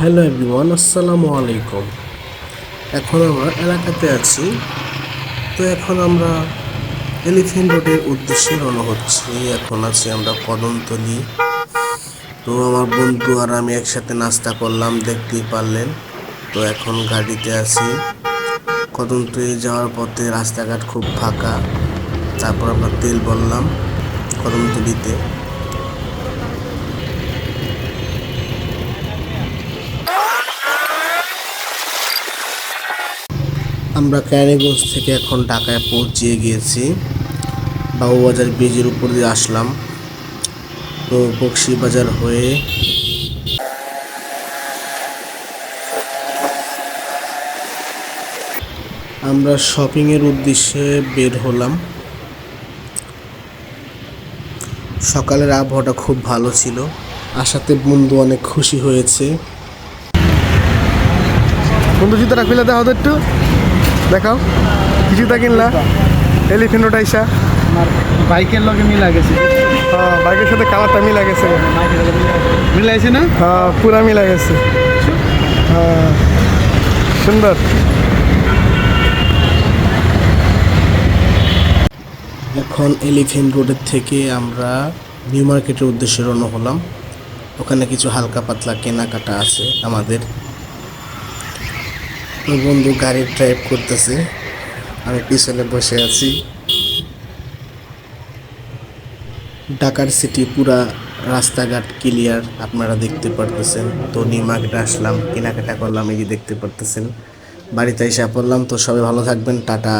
Hello everyone, আসসালামু আলাইকুম। এখন আমরা এলাকাতে আছি। তো এখন আমরা এলিফেন্ট রোডের উদ্দেশ্যে রওনা হচ্ছি। এখন আছি আমরা কদমতলি। তো আমার বন্ধু আর আমি একসাথে নাস্তা করলাম, দেখতেই পারলেন। তো এখন গাড়িতে আছি। কদমতলি যাওয়ার পথে রাস্তাঘাট খুব ফাঁকা। তারপর আমরা তেল বললাম কদমতলিতে। আমরা ক্যানিগঞ্জ থেকে এখন ঢাকায় পৌঁছে গিয়েছি। বাবুবাজার ব্রিজের উপর দিয়ে আসলাম। তো বাজার হয়ে আমরা শপিংয়ের উদ্দেশ্যে বের হলাম। সকালের আবহাওয়াটা খুব ভালো ছিল। আসাতে বন্ধু অনেক খুশি হয়েছে। বন্ধু, জুতাটা খুলে দাও তো একটু। দেখাও। কি জুতা কিনলা? এলিফেন্ট রোড আইসা বাইকের লগে মিলা গেছে। হ্যাঁ বাইকের সাথে কালারটা মিলা গেছে। মিলাইছে না? হ্যাঁ পুরা মিলা গেছে। হ্যাঁ সুন্দর। এখন এলিফেন্ট রোডের থেকে আমরা নিউ মার্কেটের উদ্দেশ্যে রওনা হলাম। ওখানে কিছু হালকা পাতলা কেনাকাটা আছে আমাদের। আমার বন্ধু গাড়ি ড্রাইভ করতেছে, আমি পিছনে বসে আছি। ঢাকার সিটি পুরা রাস্তাঘাট ক্লিয়ার আপনারা দেখতে পারতেছেন। তো নিমাগটা আসলাম, কেনাকাটা করলাম, এই যে দেখতে পারতেছেন। বাড়িতে এসে পড়লাম, তো সবাই ভালো থাকবেন, টাটা।